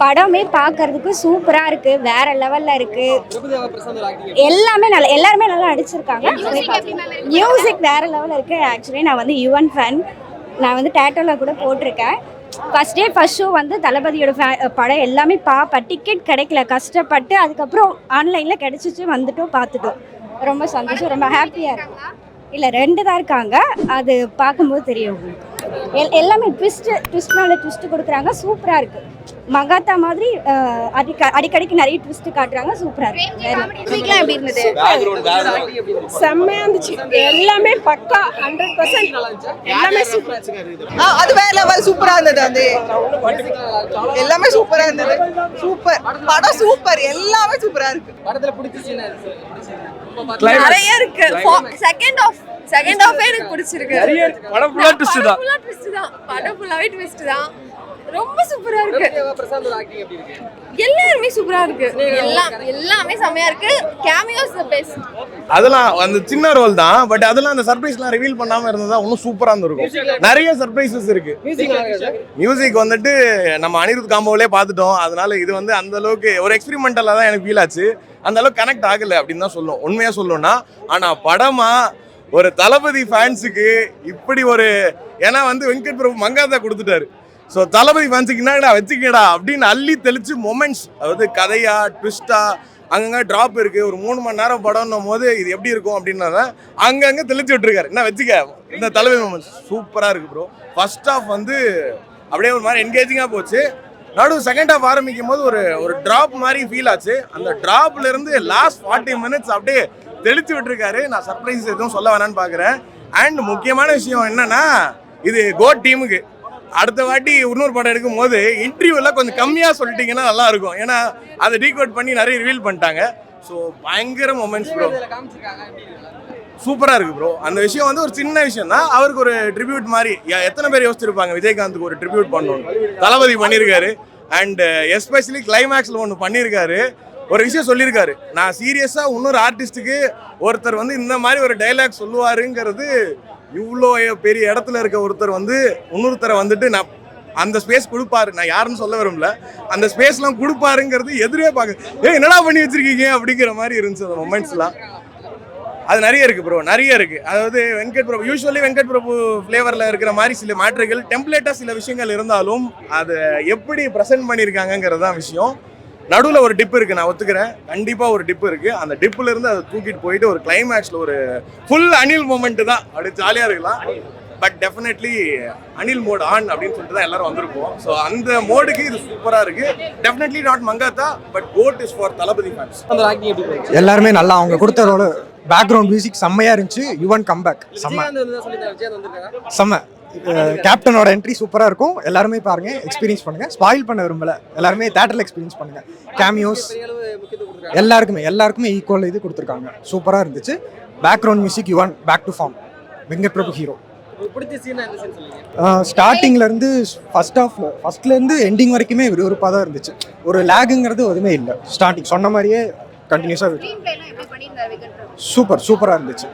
படமே பார்க்கறதுக்கு சூப்பராக இருக்கு. வேற லெவலில் இருக்கு. எல்லாமே நல்லா எல்லாருமே நல்லா நடிச்சிருக்காங்க. மியூசிக் வேற லெவலில் இருக்கு. ஆக்சுவலி நான் வந்து யுவன் ஃபேன் நான் வந்து டேட்டோவில் கூட போட்டிருக்கேன். ஃபர்ஸ்ட் டே ஃபஸ்ட் ஷோ வந்து தளபதியோட fa- படம் எல்லாமே பார்ப்பேன் டிக்கெட் கிடைக்கல. கஷ்டப்பட்டு அதுக்கப்புறம் ஆன்லைனில் கிடச்சிச்சு வந்துட்டோம் பார்த்துட்டோம். ரொம்ப சந்தோஷம். ரொம்ப ஹாப்பியாக இருக்கும் இல்லை ரெண்டு தான் இருக்காங்க. அது பார்க்கும்போது தெரியும் உங்களுக்கு. எல் எல்லாமே ட்விஸ்ட்டு ட்விஸ்ட் மேலே ட்விஸ்ட்டு கொடுக்குறாங்க. சூப்பராக இருக்குது மகாத்தா மாதிரி அடிக்க அடிக்கடிக்கு நிறைய ட்விஸ்ட்டு காட்டுறாங்க. சூப்பராக இருந்தது? செம்மையா இருந்துச்சு. எல்லாமே பக்கா ஹண்ட்ரட் பர்சன்ட் எல்லாமே சூப்பர் ஆ, அது வேற லெவல் சூப்பரா இருந்தது அது. எல்லாமே சூப்பரா இருந்தது. சூப்பர். படம் சூப்பர். எல்லாமே சூப்பரா இருக்கு. படத்துல பிடிச்ச சீன் நிறைய இருக்கு. செகண்ட் ஆஃப் செகண்ட் ஆஃபே எனக்கு பிடிச்சிருக்கு. படம் ஃபுல்லா ட்விஸ்ட் தான். ஃபுல்லா ட்விஸ்ட் தான். படம் ஃபுல்லாவே ட்விஸ்ட் தான். ரொம்ப சூப்பரா இருக்கு. பிரபுதேவா பிரசாந்தோட ஆக்டிங் எப்படி இருக்கு? எல்லாருமே சூப்பரா இருக்கு. எல்லாம் எல்லாமே செம்மையா இருக்கு. கேமியோஸ் பெஸ்ட் அதெல்லாம் அந்த சின்ன ரோல் தான். பட் அதெல்லாம் அந்த சர்ப்ரைஸ்லாம் ரிவீல் பண்ணாம இருந்ததா இன்னும் சூப்பரா இருந்திருக்கும். நிறைய சர்ப்ரைசஸ் இருக்கு. மியூசிக் வந்துட்டு நம்ம அனிருத் காம்போவிலே பார்த்துட்டோம். அதனால இது வந்து அந்த அளவுக்கு ஒரு எக்ஸ்பெரிமெண்டலாக தான் எனக்கு ஃபீல் ஆச்சு. அந்த அளவுக்கு கனெக்ட் ஆகல அப்படின்னு தான் சொல்லும். உண்மையா சொல்லணும்னா ஆனா படமா ஒரு தளபதி ஃபேன்ஸுக்கு இப்படி ஒரு ஏன்னா வந்து வெங்கட் பிரபு மங்காதா கொடுத்துட்டாரு. ஸோ தளபதி ஃபேன்ஸுக்கு என்னடா வச்சுக்கடா அப்படின்னு அள்ளி தெளிச்சு மொமெண்ட்ஸ் அதாவது கதையா ட்விஸ்டா அங்கங்கே ட்ராப் இருக்குது ஒரு மூணு மணி நேரம் படம்னும் போது இது எப்படி இருக்கும் அப்படின்னா அங்கங்கே தெளிச்சு விட்டுருக்காரு. என்ன வச்சுக்க இந்த தலைமை மொமெண்ட்ஸ் சூப்பராக இருக்குது ப்ரோ ஃபர்ஸ்ட் ஆஃப் வந்து அப்படியே ஒரு மாதிரி என்கேஜிங்காக போச்சு. நடுவு செகண்ட் ஹாஃப் ஆரம்பிக்கும் போது ஒரு ஒரு ட்ராப் மாதிரி ஃபீல் ஆச்சு. அந்த ட்ராப்லேருந்து லாஸ்ட் ஃபார்ட்டி மினிட்ஸ் அப்படியே தெளிச்சு விட்டுருக்காரு. நான் சர்ப்ரைஸ் எதுவும் சொல்ல வேணாம்னு பார்க்குறேன் அண்ட் முக்கியமான விஷயம் என்னன்னா இது கோட் டீமுக்கு அடுத்த வாட்டி இன்னொரு படம் எடுக்கும் போது இன்டர்வியூல கொஞ்சம் கம்மியாக சொல்லிட்டீங்கன்னா நல்லா இருக்கும். ஏன்னா அதை டீகோட் பண்ணி நிறைய ரிவீல் பண்ணிட்டாங்க. ஸோ பயங்கர மொமெண்ட்ஸ் ப்ரோ இதுல காமிச்சிருக்காங்க எப்படி இருக்கு சூப்பரா இருக்கு ப்ரோ அந்த விஷயம் வந்து ஒரு சின்ன விஷயம் தான். அவருக்கு ஒரு ட்ரிபியூட் மாதிரி எத்தனை பேர் யோசிச்சிருப்பாங்க? விஜயகாந்துக்கு ஒரு ட்ரிபியூட் பண்ணணும் தளபதி பண்ணியிருக்காரு அண்ட் எஸ்பெஷலி கிளைமேக்ஸ்ல ஒன்று பண்ணியிருக்காரு ஒரு விஷயம் சொல்லியிருக்காரு. நான் சீரியஸாக இன்னொரு ஆர்டிஸ்ட்டுக்கு ஒருத்தர் வந்து இந்த மாதிரி ஒரு டைலாக் சொல்லுவாருங்கிறது இவ்வளோ பெரிய இடத்துல இருக்க ஒருத்தர் வந்து இன்னொருத்தரை வந்துட்டு நான் அந்த ஸ்பேஸ் கொடுப்பாரு. நான் யாருன்னு சொல்ல விரும்பல. அந்த ஸ்பேஸ்லாம் கொடுப்பாருங்கிறது எதிரே பார்க்க ஏ என்னடா பண்ணி வச்சிருக்கீங்க? அப்படிங்கிற மாதிரி இருந்துச்சு அந்த மொமெண்ட்ஸ்லாம் அது நிறைய இருக்குது ப்ரோ நிறைய இருக்குது அதாவது வெங்கட் பிரபு யூஸ்வலி வெங்கட் பிரபு ஃப்ளேவரில் இருக்கிற மாதிரி சில மாற்றுகள் டெம்ப்ளேட்டாக சில விஷயங்கள் இருந்தாலும் அதை எப்படி ப்ரெசென்ட் பண்ணியிருக்காங்கங்கிறது தான் விஷயம். நடுவில் ஒரு டிப் இருக்கு நான் ஒத்துக்கிறேன். கண்டிப்பா ஒரு டிப் இருக்கு. அந்த டிப்ல இருந்து அதை தூக்கிட்டு போயிட்டு ஒரு கிளைமேக்ஸ்ல ஒரு ஃபுல் அனில் மூமெண்ட் தான். அப்படி ஜாலியா இருக்கலாம். But definitely Anil mode on அப்படின்னு சொல்லிட்டு தான் எல்லாரும் வந்திருப்போம். ஸோ அந்த மோடுக்கு இது சூப்பரா இருக்கு. Definitely not Mankatha but GOAT is for Thalapathy fans எல்லாருமே நல்லா அவங்க கொடுத்ததோட பேக்ரவுண்ட் மியூசிக் செம்மையா இருந்துச்சு. யுவன் கம்பேக் செம்ம. செம்ம. கேப்டனோட என்ட்ரி சூப்பரா இருக்கும். எல்லாருமே பாருங்க எக்ஸ்பீரியன்ஸ் பண்ணுங்க. ஸ்பாயில் பண்ண விரும்பல. எல்லாருமே தேட்டர்ல எக்ஸ்பீரியன்ஸ் பண்ணுங்க. கேமியோஸ் எல்லாருக்குமே எல்லாருக்குமே ஈக்குவல் இது கொடுத்துருக்காங்க. சூப்பரா இருந்துச்சு. Background music Yuvan back to form Venkat Prabhu hero ஸ்டார்டிங்ல இருந்து ஃபர்ஸ்ட் ஆஃப் ஃபர்ஸ்ட்ல இருந்து எண்டிங் வரைக்குமே விறுவிறுப்பாக தான் இருந்துச்சு. ஒரு லேகுங்கிறது எதுவுமே இல்லை. ஸ்டார்டிங் சொன்ன மாதிரியே கண்டினியூஸாக சூப்பர் சூப்பராக இருந்துச்சு.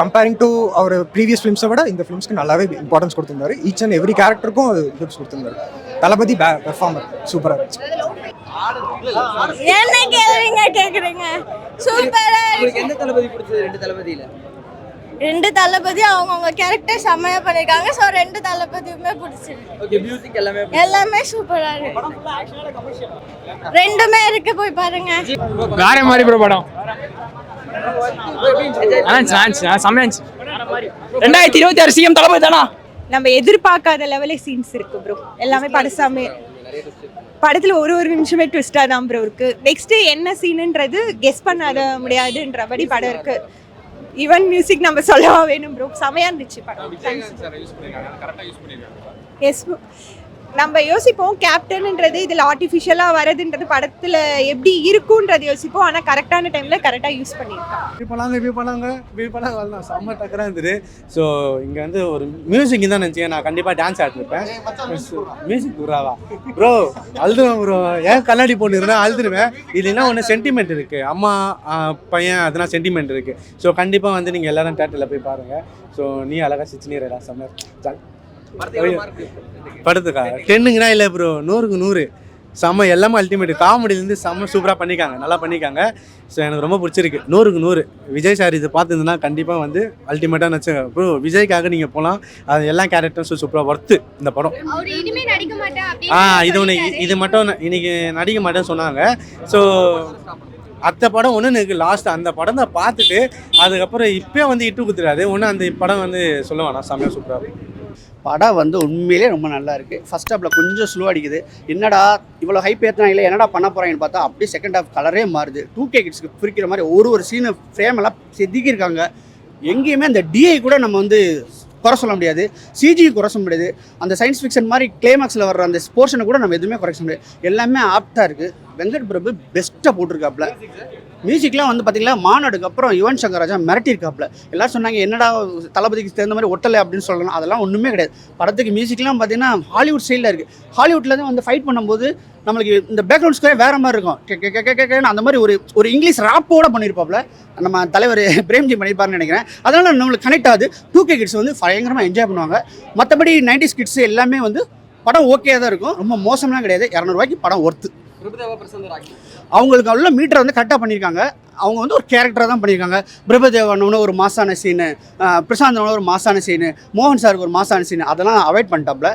கம்பேரிங் டு அவர் ப்ரீவியஸ் ஃபிலிம்ஸை விட இந்த ஃபிலிம்ஸ்க்கு நல்லாவே இம்பார்ட்டன்ஸ் கொடுத்துருந்தாரு. ஈச் அண்ட் எவ்ரி கேரக்டருக்கும் அது கொடுத்துருந்தாரு. தளபதி பெர்ஃபார்மர் சூப்பராக இருந்துச்சு. என்ன கேள்விங்க கேக்குறீங்க? சூப்பரா உங்களுக்கு எந்த தளபதி பிடிச்சது? ரெண்டு தளபதியில. ரெண்டு தளபதி அவங்கவுங்க கேரக்டர் செம்மையா பண்ணிருக்காங்க. ஸோ ரெண்டு தளபதியுமே பிடிச்சிருக்கு. எல்லாமே எல்லாமே சூப்பரா இருக்கு. ரெண்டுமே இருக்கு போய் பாருங்க. வேற மாதிரி ப்ரோ படம். ரெண்டாயிரத்தி இருபத்தி ஆறு சிஎம் தளபதி தானா? நம்ம எதிர்பார்க்காத லெவலில் சீன்ஸ் இருக்கு ப்ரோ எல்லாமே படசாமே. படத்துல ஒரு ஒரு நிமிஷமே ட்விஸ்டா தான் ப்ரோ இருக்கு. நெக்ஸ்ட் என்ன சீனுன்றது கெஸ் பண்ணாத முடியாதுன்றபடி படம் இருக்கு. ஈவன் மியூசிக் நம்ம சொல்லவா வேணும் ப்ரோ செமையா இருந்துச்சு படம். எஸ் நம்ம யோசிப்போம் கேப்டன்ன்றது இதில் ஆர்டிஃபிஷியலாக வரதுன்றது படத்தில் எப்படி இருக்குன்றது யோசிப்போம். ஆனால் கரெக்டான டைமில் கரெக்டாக யூஸ் பண்ணியிருக்கான் இப்படி பண்ணாங்க இப்படி பண்ணாங்க இப்படி பண்ணாங்க. வரலாம் செம்ம டக்கராக இருந்தது. ஸோ இங்கே வந்து ஒரு மியூசிக் தான் நினச்சிங்க நான் கண்டிப்பாக டான்ஸ் ஆடிருப்பேன். மியூசிக் குராவா ப்ரோ அழுதுவேன் ப்ரோ ஏன் கண்ணாடி போட்டு இருந்தேன் அழுதுருவேன். இல்லைன்னா ஒன்று சென்டிமெண்ட் இருக்குது அம்மா பையன் அதெல்லாம் சென்டிமெண்ட் இருக்குது ஸோ கண்டிப்பாக வந்து நீங்கள் எல்லோரும் தேட்டரில் போய் பாருங்கள் ஸோ நீ அழகாக சிச்சினீரடா செம்ம. ஜா- படத்துக்கு எவ்வளவு மார்க் கொடுப்பீங்க படத்துக்கா? டென்னுங்கனா இல்லை ப்ரோ நூறுக்கு நூறு. செம்ம எல்லாமே அல்டிமேட் காமெடிலேருந்து செம்ம சூப்பராக பண்ணியிருக்காங்க நல்லா பண்ணியிருக்காங்க ஸோ எனக்கு ரொம்ப பிடிச்சிருக்கு. நூறுக்கு நூறு. விஜய் சார் இது பார்த்துருந்தனா கண்டிப்பாக வந்து அல்டிமேட்டாக நினச்சேன் ப்ரோ விஜய்க்காக நீங்கள் போகலாம் அது எல்லா கேரக்டர்ஸும் சூப்பராக ஒர்த்து இந்த படம். அவர் இனிமே நடிக்க மாட்டேன் ஆ இது ஒன்று இது மட்டும் இன்னைக்கு நடிக்க மாட்டேன்னு சொன்னாங்க. ஸோ அத்த படம் ஒன்று இருக்குது லாஸ்ட் அந்த படம் தான் பார்த்துட்டு அதுக்கப்புறம் இப்போ வந்து இட்டு குத்துறாரு. ஒன்று அந்த படம் வந்து சொல்ல வேணாம். செம்மையாக சூப்பராக படம் வந்து உண்மையிலே ரொம்ப நல்லா இருக்குது ஃபஸ்ட் ஹாஃபில் கொஞ்சம் ஸ்லோ அடிக்குது. என்னடா இவ்வளோ ஹைப் ஏற்றினாங்களே என்னடா பண்ண போகிறாங்கன்னு பார்த்தா அப்படியே செகண்ட் ஹாஃப் கலரே மாறுது. டூ கே கிட்ஸ்க்கு பிரிக்கிற மாதிரி ஒரு ஒரு சீனு ஃப்ரேம் எல்லாம் செதுக்கியிருக்காங்க. எங்கேயுமே அந்த டிஐ கூட நம்ம வந்து குறை சொல்ல முடியாது. சிஜி குறை சொல்ல முடியாது. அந்த சயின்ஸ் ஃபிக்ஷன் மாதிரி கிளைமேக்ஸில் வர்ற அந்த போர்ஷனை கூட நம்ம எதுவுமே குறைக்க முடியாது. எல்லாமே ஆப்டாக இருக்குது வெங்கட் பிரபு பெஸ்ட்டாக போட்டிருக்காப்புல. மியூசிக்லாம் வந்து பார்த்தீங்களா மாநாடுக்கு அப்புறம் யுவன் சங்கர் ராஜா மிரட்டியிருக்காப்புல. எல்லாரும் சொன்னாங்க என்னடா தளபதிக்கு தகுந்த மாதிரி ஒட்டலை அப்படின்னு சொல்லலாம். அதெல்லாம் ஒன்றுமே கிடையாது. படத்துக்கு மியூசிக்லாம் பார்த்தீங்கன்னா ஹாலிவுட் ஸ்டைலில் இருக்குது ஹாலிவுட்டில் தான் வந்து ஃபைட் பண்ணும்போது நம்மளுக்கு இந்த பேக்ரவுண்ட் ஸ்கோரே வேறு மாதிரி இருக்கும். கே கே அந்த மாதிரி ஒரு ஒரு இங்கிலீஷ் ராப்போட பண்ணியிருப்பாப்ல நம்ம தலைவர் பிரேம்ஜி பண்ணியிருப்பாருன்னு நினைக்கிறேன். அதனால் நம்மளுக்கு கனெக்ட் ஆகுது. டூ கே கிட்ஸ் வந்து பயங்கரமாக என்ஜாய் பண்ணுவாங்க. மற்றபடி நைன்டிஸ் கிட்ஸ் எல்லாமே வந்து படம் ஓகே தான் இருக்கும். ரொம்ப மோசம்லாம் கிடையாது. இரநூறுவாய்க்கு படம் ஒர்த்து அவங்களுக்கு உள்ள மீட்டரை வந்து கரெக்டாக பண்ணியிருக்காங்க. அவங்க வந்து ஒரு கேரக்டராக தான் பண்ணியிருக்காங்க. பிரபதேவனோட ஒரு மாசான சீனு பிரசாந்தனோட ஒரு மாசான சீனு மோகன் சாருக்கு ஒரு மாசான சீனு அதெல்லாம் அவாய்ட் பண்ணிட்டாப்ல.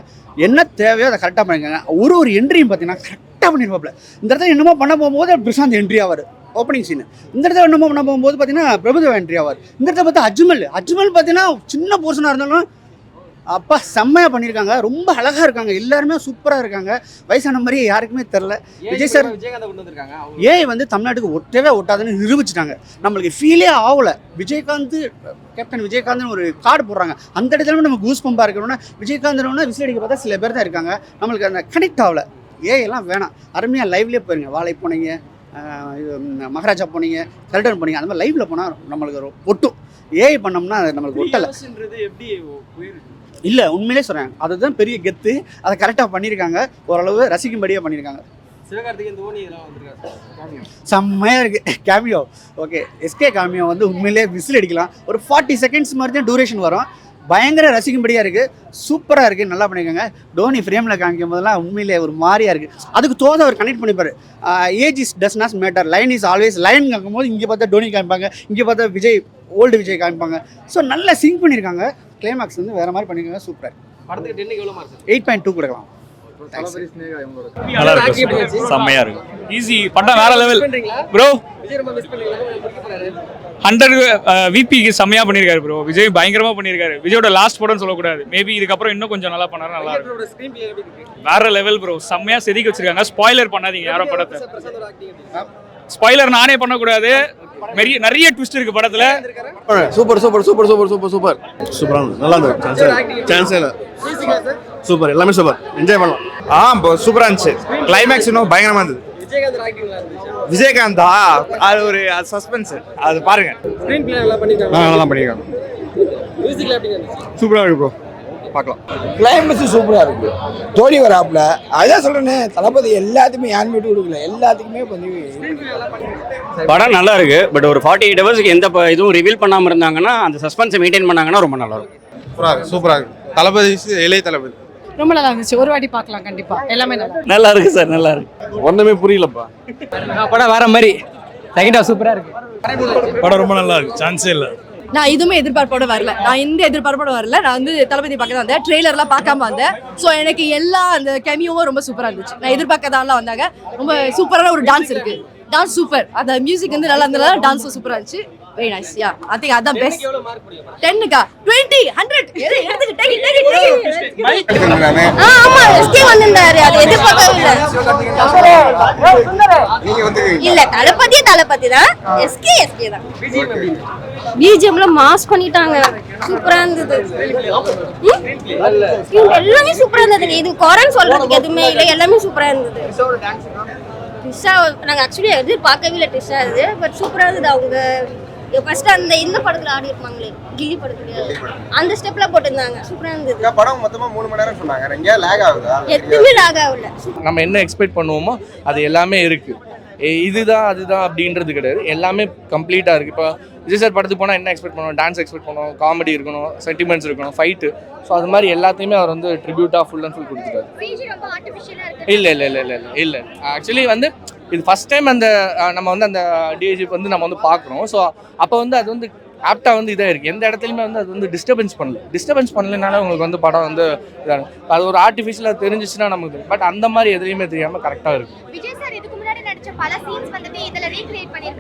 என்ன தேவையோ அதை கரெக்டாக பண்ணியிருக்காங்க. ஒரு ஒரு என்ட்ரியும் பார்த்தீங்கன்னா கரெக்டாக பண்ணியிருப்பாப்ல. இந்த இடத்துல என்னமோ பண்ண போகும்போது பிரசாந்த் என்ட்ரி ஆவார். ஓப்பனிங் சீன் இந்த இடத்துல என்னமோ பண்ண போகும்போது பார்த்தீங்கன்னா பிரபுதேவ என்ட்ரி ஆவார். இந்த இடத்துல பார்த்தா அஜ்மல். அஜ்மல் பார்த்தீங்கன்னா சின்ன போர்ஷனாக இருந்தாலும் அப்பா செம்மையாக பண்ணியிருக்காங்க. ரொம்ப அழகாக இருக்காங்க. எல்லாருமே சூப்பராக இருக்காங்க. வயசான மாதிரி யாருக்குமே தெரில. விஜய் சார் விஜயகாந்த் கொண்டு வந்திருக்காங்க? அவங்க ஏஐ வந்து தமிழ்நாட்டுக்கு ஒட்டவே ஒட்டாதுன்னு நிரூபிச்சிட்டாங்க. நம்மளுக்கு ஃபீலே ஆகல. விஜயகாந்த் கேப்டன் விஜயகாந்த்னு ஒரு கார்டு போடுறாங்க. அந்த இடத்துல நம்ம கூஸ் பம்பா இருக்கணும்னா விஜயகாந்த் விசில் அடிக்க பார்த்தா சில பேர் தான் இருக்காங்க. நம்மளுக்கு அந்த கனெக்ட் ஆகல. ஏஐ எல்லாம் வேணாம். அருமையாக லைவ்லேயே போயிருங்க. வாழை போனீங்க இது, மகாராஜா போனீங்க கல்டன் போனீங்க அந்த மாதிரி லைவ்ல போனால் நம்மளுக்கு ஒட்டும். ஏஐ பண்ணோம்னா அது நம்மளுக்கு ஒட்டலை. எப்படி இல்லை உண்மையிலே சொல்கிறேன் அதுதான் பெரிய கெத்து. அதை கரெக்டாக பண்ணியிருக்காங்க. ஓரளவு ரசிக்கும்படியாக பண்ணியிருக்காங்க. சிவகார்த்திகேயன் தோனி இதெல்லாம் வந்திருக்காரு செம்மையாக இருக்குது கேமியோ ஓகே எஸ்கே கேமியோ வந்து உண்மையிலே விசில் அடிக்கலாம். ஒரு ஃபார்ட்டி செகண்ட்ஸ் மாதிரி தான் டூரேஷன் வரும். பயங்கர ரசிக்கும்படியாக இருக்குது சூப்பராக இருக்குது நல்லா பண்ணியிருக்காங்க. டோனி ஃப்ரேமில் காமிக்கும் போதெல்லாம் உண்மையிலே ஒரு மாதிரியாக இருக்குது அதுக்கு தோத அவர் connect பண்ணிப்பார். Age is does not matter line is always line காக்கும் போது இங்கே பார்த்தா டோனி காமிப்பாங்க. இங்கே பார்த்தா விஜய் ஓல்டு விஜய் காமிப்பாங்க. ஸோ நல்லா சிங்க் பண்ணியிருக்காங்க. கிளைமாக்ஸ் வந்து வேறு மாதிரி பண்ணியிருக்காங்க சூப்பர் படத்துக்கு டென்னுக்கு எவ்வளவு மார்க் எயிட் பாயிண்ட் டூ கொடுக்கலாம். நல்லா செம்மையா இருக்கு ஈஸி படம் வேற லெவல் ப்ரோ விஜய் ரொம்ப மிஸ் பண்றீங்களா? முடிக்க போறாரு? ஹண்ட்ரட் விபிக்கு செம்மையா பண்ணியிருக்காரு ப்ரோ விஜய் பயங்கரமா பண்ணியிருக்காரு விஜயோட லாஸ்ட் படம்னு சொல்லக்கூடாது. மேபி இதுக்கப்புறம் இன்னும் கொஞ்சம் நல்லா பண்ணாரு நல்லா இருக்கும். வேற லெவல் ப்ரோ செம்மையா செதுக்கி வச்சிருக்காங்க. ஸ்பாய்லர் பண்ணாதீங்க யாரும் படத்தை? ஸ்பாய்லர் நானே பண்ணக்கூடாது. நிறைய நிறைய ட்விஸ்ட் இருக்கு படத்துல. Super super super super super super. சூப்பரா நல்லா எப்படி சான்ஸே இல்லை. சூப்பர். எல்லாமே சூப்பர். என்ஜாய் பண்ணலாம். ஆ சூப்பரா இருந்துச்சு. கிளைமேக்ஸ் இன்னும் பயங்கரமா இருந்தது. விஜயகாந்த்? ஆக்டிங் நல்லா இருந்துச்சு விஜயகாந்தா அது ஒரு சஸ்பென்ஸ் அது பாருங்க. ஸ்கிரீன் பிளே நல்லா பண்ணிருக்காங்க. நல்லா பண்ணிருக்காங்க மியூசிக்ல எப்படி இருந்துச்சு? சூப்பரா இருக்கு ப்ரோ பார்க்கலாம். கிளைமேக்ஸ் சூப்பராக இருக்கு. தோனி வராப்புல. அதான் சொல்றேனே தளபதி எல்லாத்துக்குமே யாருமே விட்டு கொடுக்கல. எல்லாத்துக்குமே பண்ணி படம் நல்லா இருக்கு பட் ஒரு ஃபார்ட்டி எயிட் ஹவர்ஸ்க்கு எந்த ப- இதுவும் ரிவீல் பண்ணாம இருந்தாங்கன்னா அந்த சஸ்பென்ஸை மெயின்டைன் பண்ணாங்கன்னா ரொம்ப நல்லா இருக்கும். சூப்பரா இருக்கு சூப்பரா இருக்கு. தளபதி இளைய தளபதி. ரொம்ப நல்லா இருந்துச்சு. ஒரு வாட்டி பார்க்கலாம் கண்டிப்பா. எல்லாமே நல்லா நல்லா இருக்கு சார் நல்லா இருக்கு. ஒண்ணுமே புரியலப்பா. படம் வேற மாதிரி. செகண்ட் ஹாஃப் சூப்பரா இருக்கு. படம் ரொம்ப நல்லா இருக்கு. சான்ஸே இல்லை. நான் எதுவுமே எதிர்பார்ப்போட வரல. நான் எந்த எதிர்பார்ப்போட வரல. நான் வந்து தளபதி பார்க்க தான் வந்தேன். ட்ரெய்லர்லாம் பார்க்காம வந்தேன். ஸோ எனக்கு எல்லா அந்த கெமியோவும் ரொம்ப சூப்பராக இருந்துச்சு. நான் எதிர்பார்க்காதான் வந்தாங்க. ரொம்ப சூப்பரான ஒரு டான்ஸ் இருக்கு. டான்ஸ் சூப்பர் அந்த மியூசிக் வந்து நல்லா இருந்ததால டான்ஸும் சூப்பராக இருந்துச்சு. Very nice yeah I think அதான் பெஸ்ட் டென்னுக்கா டுவெண்ட்டி ஹண்ட்ரட். ஆ ஆமா எஸ்கே வந்திருந்தாரு. அது எதிர்பார்க்கவே இல்ல தளபதி தளபதி தான். எஸ்கே எஸ்கே தான். பிஜிஎம்ல மாஸ் பண்ணிட்டாங்க. சூப்பரா இருந்தது. எல்லாமே சூப்பரா இருந்தது. இது குறைன்னு சொல்றதுக்கு எதுவுமே இல்லை. எல்லாமே சூப்பரா இருந்தது. ட்ரிஷா நாங்க ஆக்சுவலி எதிர்பார்க்கவே இல்லை ட்ரிஷா இது பட் சூப்பரா இருந்தது அவங்க. ஃபர்ஸ்ட் அந்த இந்த படத்துல ஆடி இருப்பாங்களே கில்லி படத்துல. அந்த ஸ்டெப்ல போட்டிருந்தாங்க. சூப்பரா இருந்தது. படம் மொத்தமா மூணு மணி நேரம் சொன்னாங்க. எங்கேயா லேக் ஆகுதா? எதுவுமே லாக் ஆகல. நம்ம என்ன எக்ஸ்பெக்ட் பண்ணுவோமோ அது எல்லாமே இருக்கு. இதுதான் அதுதான் அப்படின்றது கிடையாது. எல்லாமே கம்ப்ளீட்டாக இருக்குது இப்போ விஜய் சார் படத்துக்கு போனால் என்ன எக்ஸ்பெக்ட் பண்ணுவோம்? டான்ஸ் எக்ஸ்பெக்ட் பண்ணுவோம் காமெடி இருக்கணும் சென்டிமெண்ட்ஸ் இருக்கணும் ஃபைட்டு ஸோ அது மாதிரி எல்லாத்தையுமே அவர் வந்து ட்ரிபியூட்டாக ஃபுல் அண்ட் ஃபுல் கொடுத்துட்டாரு. இல்லை இல்லை இல்லை இல்லை இல்லை இல்லை. ஆக்சுவலி வந்து இது ஃபர்ஸ்ட் டைம் அந்த நம்ம வந்து அந்த டிஏஜி வந்து நம்ம வந்து பார்க்குறோம். ஸோ அப்போ வந்து அது வந்து ஆப்டாக வந்து இதாக இருக்குது எந்த இடத்துலையுமே வந்து அது வந்து டிஸ்டர்பன்ஸ் பண்ணல. டிஸ்டர்பன்ஸ் பண்ணலனால உங்களுக்கு வந்து படம் வந்து இதாக அது ஒரு ஆர்டிஃபிஷியலாக தெரிஞ்சிச்சுன்னா நமக்கு பட் அந்த மாதிரி எதுலையுமே தெரியாமல் கரெக்டாக இருக்கும்.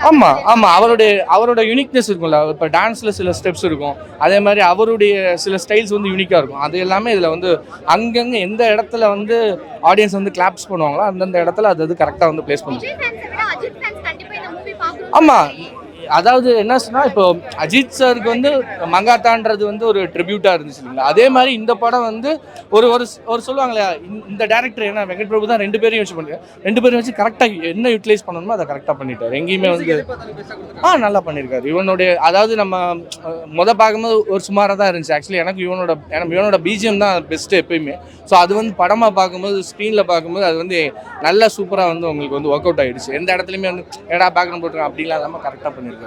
ஆமாம் ஆமாம் அவருடைய அவரோட யூனிக்னஸ் இருக்கும்ல. இப்போ டான்ஸில் சில ஸ்டெப்ஸ் இருக்கும். அதே மாதிரி அவருடைய சில ஸ்டைல்ஸ் வந்து யூனிக்காக இருக்கும். அது எல்லாமே இதில் வந்து அங்கங்கே எந்த இடத்துல வந்து ஆடியன்ஸ் வந்து கிளாப்ஸ் பண்ணுவாங்களோ அந்தந்த இடத்துல அது அது கரெக்டாக வந்து ப்ளேஸ் பார்க்கணும் ஆமாம் அதாவது என்ன சொன்னா இப்போ அஜித் சாருக்கு வந்து மங்காத்தான்றது வந்து ஒரு ட்ரிபியூட்டாக இருந்துச்சு இல்லைங்களா? அதே மாதிரி இந்த படம் வந்து ஒரு ஒரு ஒரு சொல்லுவாங்களே இந்த- டேரக்டர் என்ன வெங்கட் பிரபு தான் ரெண்டு பேரையும் யூஸ் பண்ணுறாரு ரெண்டு பேரும் வச்சு கரெக்டாக என்ன யூட்டிலைஸ் பண்ணணுமோ அதை கரெக்டாக பண்ணிட்டாரு. எங்கேயுமே வந்து ஆ நல்லா பண்ணியிருக்காரு இவனுடைய அதாவது நம்ம முத பார்க்கும்போது ஒரு சுமாராக தான் இருந்துச்சு. ஆக்சுவலி எனக்கு இவனோட இவனோட பிஜிஎம் தான் பெஸ்ட்டு எப்பயுமே. ஸோ அது வந்து படமாக பார்க்கும்போது ஸ்க்ரீனில் பார்க்கும்போது அது வந்து நல்லா சூப்பராக வந்து உங்களுக்கு வந்து ஒர்க் அவுட் ஆகிடுச்சு எந்த இடத்துலையுமே வந்து ஏடா பேக்ரவுண்ட் போட்டுருக்கேன் அப்படிலாம் இல்லாமல் கரெக்டாக பண்ணியிருக்காரு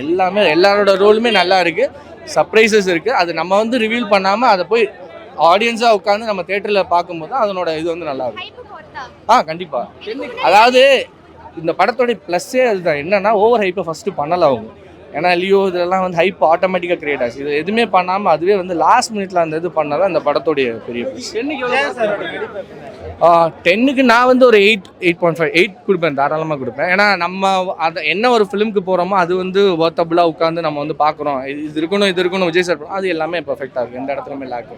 எல்லாமே எல்லாரோட ரோலுமே நல்லா இருக்குது சர்ப்ரைசஸ் இருக்குது அது நம்ம வந்து ரிவீல் பண்ணாமல் அதை போய் ஆடியன்ஸாக உட்காந்து நம்ம தேட்டரில் பார்க்கும்போது தான் அதனோட இது வந்து நல்லா இருக்கும். ஆ கண்டிப்பாக அதாவது இந்த படத்தோட ப்ளஸ்ஸே அதுதான். என்னன்னா ஓவர் ஹைப்பை ஃபஸ்ட்டு பண்ணல அவங்க. ஏன்னா லியோ இதெல்லாம் வந்து ஹைப் ஆட்டோமேட்டிக்காக கிரியேட் ஆச்சு. இது எதுவுமே பண்ணாமல் அதுவே வந்து லாஸ்ட் மினிட்ல அந்த இது பண்ணதான் இந்த படத்தோடைய பெரிய டென்னுக்கு நான் வந்து ஒரு eight eight point five eight கொடுப்பேன் தாராளமாக கொடுப்பேன். ஏன்னா நம்ம அதை என்ன ஒரு ஃபிலிமுக்கு போகிறோமோ அது வந்து ஒர்த்தபுளாக உட்காந்து நம்ம வந்து பார்க்குறோம் இது இருக்கணும் இது இருக்கணும் விஜய் சார் அது எல்லாமே பர்ஃபெக்டாக இருக்குது எந்த இடத்துலையுமே லேக்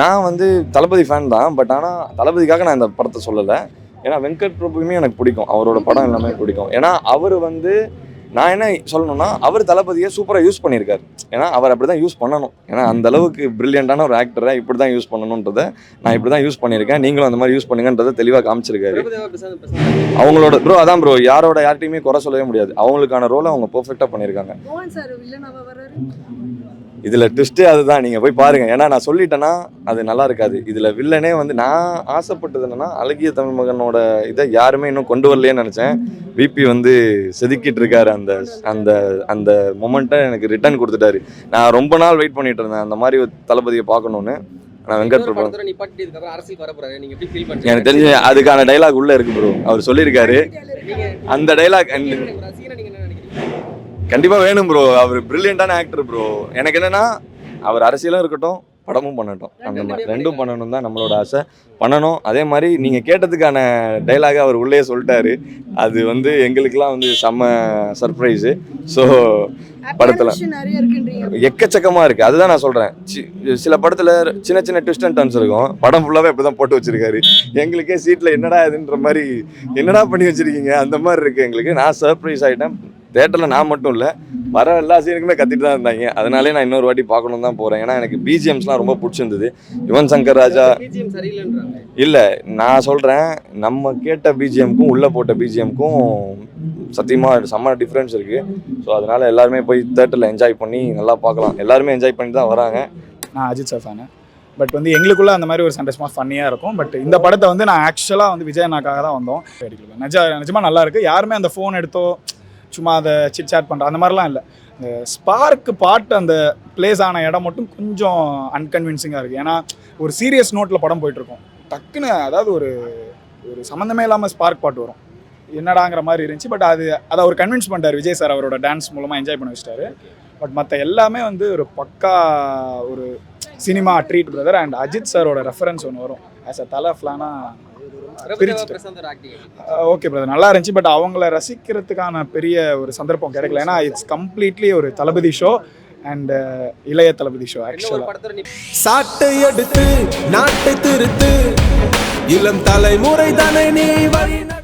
நான் வந்து தளபதி ஃபேன் தான் பட் ஆனால் தளபதிக்காக நான் இந்த படத்தை சொல்லலை. ஏன்னா வெங்கட் பிரபுவுமே எனக்கு பிடிக்கும். அவரோட படம் எல்லாமே பிடிக்கும். ஏன்னா அவர் வந்து நான் என்ன சொல்லணும்னா அவர் தளபதியை சூப்பராக யூஸ் பண்ணியிருக்காரு. ஏன்னா அவர் அப்படி தான் யூஸ் பண்ணணும். ஏன்னா அந்த அளவுக்கு பிரில்லியண்டான ஒரு ஆக்டரை இப்படி தான் யூஸ் பண்ணணுன்றதை நான் இப்படி தான் யூஸ் பண்ணியிருக்கேன். நீங்களும் அந்த மாதிரி யூஸ் பண்ணுங்கன்றதை தெளிவாக காமிச்சிருக்காரு. அவங்களோட ப்ரோ அதான் ப்ரோ யாரோட யார்ட்டையுமே குறை சொல்லவே முடியாது. அவங்களுக்கான ரோலை அவங்க பெர்ஃபெக்டாக பண்ணியிருக்காங்க. இதில் ட்விஸ்ட்டே அதுதான். நீங்கள் போய் பாருங்க. ஏன்னா நான் சொல்லிட்டேன்னா அது நல்லா இருக்காது. இதில் வில்லனே வந்து நான் ஆசைப்பட்டது என்னன்னா அழகிய தமிழ் மகனோட இதை யாருமே இன்னும் கொண்டு வரலையேன்னு நினச்சேன். விபி வந்து செதுக்கிட்டு இருக்காரு. அந்த அந்த அந்த மொமெண்ட்டை எனக்கு ரிட்டர்ன் கொடுத்துட்டாரு. நான் ரொம்ப நாள் வெயிட் பண்ணிட்டு இருந்தேன். அந்த மாதிரி ஒரு தளபதியை பார்க்கணுன்னு நான் வெங்கட் பிரபு எனக்கு தெரிஞ்சு அதுக்கான டைலாக் உள்ள இருக்கு ப்ரோ அவர் சொல்லியிருக்காரு. அந்த டைலாக் கண்டிப்பா வேணும் ப்ரோ அவர் பிரில்லியண்டான ஆக்டர் ப்ரோ எனக்கு என்னன்னா அவர் அரசியலும் இருக்கட்டும் படமும் பண்ணட்டும். அந்த மாதிரி. ரெண்டும் பண்ணணும் தான் நம்மளோட ஆசை. பண்ணணும். அதே மாதிரி நீங்கள் கேட்டதுக்கான டைலாக அவர் உள்ளே சொல்லிட்டாரு. அது வந்து எங்களுக்கெல்லாம் வந்து செம்ம சர்ப்ரைஸு ஸோ படத்தில் எக்கச்சக்கமாக இருக்குது அதுதான் நான் சொல்கிறேன் சில படத்தில் சின்ன சின்ன ட்விஸ்ட் அண்ட் டர்ன்ஸ் இருக்கும். படம் ஃபுல்லாகவே இப்படி தான் போட்டு வச்சிருக்காரு. எங்களுக்கே சீட்டில் என்னடா இதுன்ற மாதிரி என்னடா பண்ணி வச்சிருக்கீங்க? அந்த மாதிரி இருக்குது எங்களுக்கு. நான் சர்ப்ரைஸ் ஆகிட்டேன் தேட்டரில் நான் மட்டும் இல்லை வர எல்லா சீனுக்குமே கத்திட்டு தான் இருந்தாங்க. அதனாலே நான் இன்னொரு வாட்டி பார்க்கணும் தான் போகிறேன் ஏன்னா எனக்கு பிஜிஎம்ஸ்லாம் ரொம்ப பிடிச்சிருந்தது. யுவன் சங்கர் ராஜா இல்லை நான் சொல்கிறேன் நம்ம கேட்ட பிஜிஎம்க்கும் உள்ளே போட்ட பிஜிஎம்க்கும் சத்தியமாக செம்ம டிஃப்ரென்ஸ் இருக்குது ஸோ அதனால் எல்லாருமே போய் தேட்டரில் என்ஜாய் பண்ணி நல்லா பார்க்கலாம். எல்லாருமே என்ஜாய் பண்ணி தான் வராங்க. நான் அஜித் சார் ஃபேனு பட் வந்து எங்களுக்குள்ள அந்த மாதிரி ஒரு சண்டை சும்மா ஃபன்னியாக இருக்கும். பட் இந்த படத்தை வந்து நான் ஆக்சுவலாக வந்து விஜய் அண்ணாக்காக தான் வந்தோம். நிஜ நிஜமாக நல்லா இருக்கு. யாருமே அந்த ஃபோன் எடுத்தோ சும்மா அதை சிட் சாட் பண்ணுற அந்த மாதிரிலாம் இல்லை. இந்த ஸ்பார்க்கு பாட்டு அந்த பிளேஸ் ஆன இடம் மட்டும் கொஞ்சம் அன்கன்வின்சிங்காக இருக்குது ஏன்னா ஒரு சீரியஸ் நோட்டில் படம் போயிட்டுருக்கோம். டக்குன்னு அதாவது ஒரு ஒரு சம்மந்தமே இல்லாமல் ஸ்பார்க் பாட்டு வரும். என்னடாங்கிற மாதிரி இருந்துச்சு. பட் அது அதை அவர் கன்வின்ஸ் பண்ணிட்டார். விஜய் சார் அவரோட டான்ஸ் மூலமாக என்ஜாய் பண்ண வச்சிட்டாரு. பட் மற்ற எல்லாமே வந்து ஒரு பக்கா ஒரு cinema treat brother and Ajith சாரோட ரெஃபரன்ஸ் ஒன்று வரும். ஆஸ் அ தலை ஃப்ளானா ஓகே பிரதர் நல்லா இருந்துச்சு பட் அவங்கள ரசிக்கிறதுக்கான பெரிய ஒரு சந்தர்ப்பம் கிடைக்கல. ஏன்னா இட்ஸ் கம்ப்ளீட்லி ஒரு தளபதி ஷோ அண்ட் இளைய தளபதி ஷோ ஆக்சுவலாக சாட்டை எடுத்து நாட்டை திருத்து. இளம் தலைமுறை தானே நீ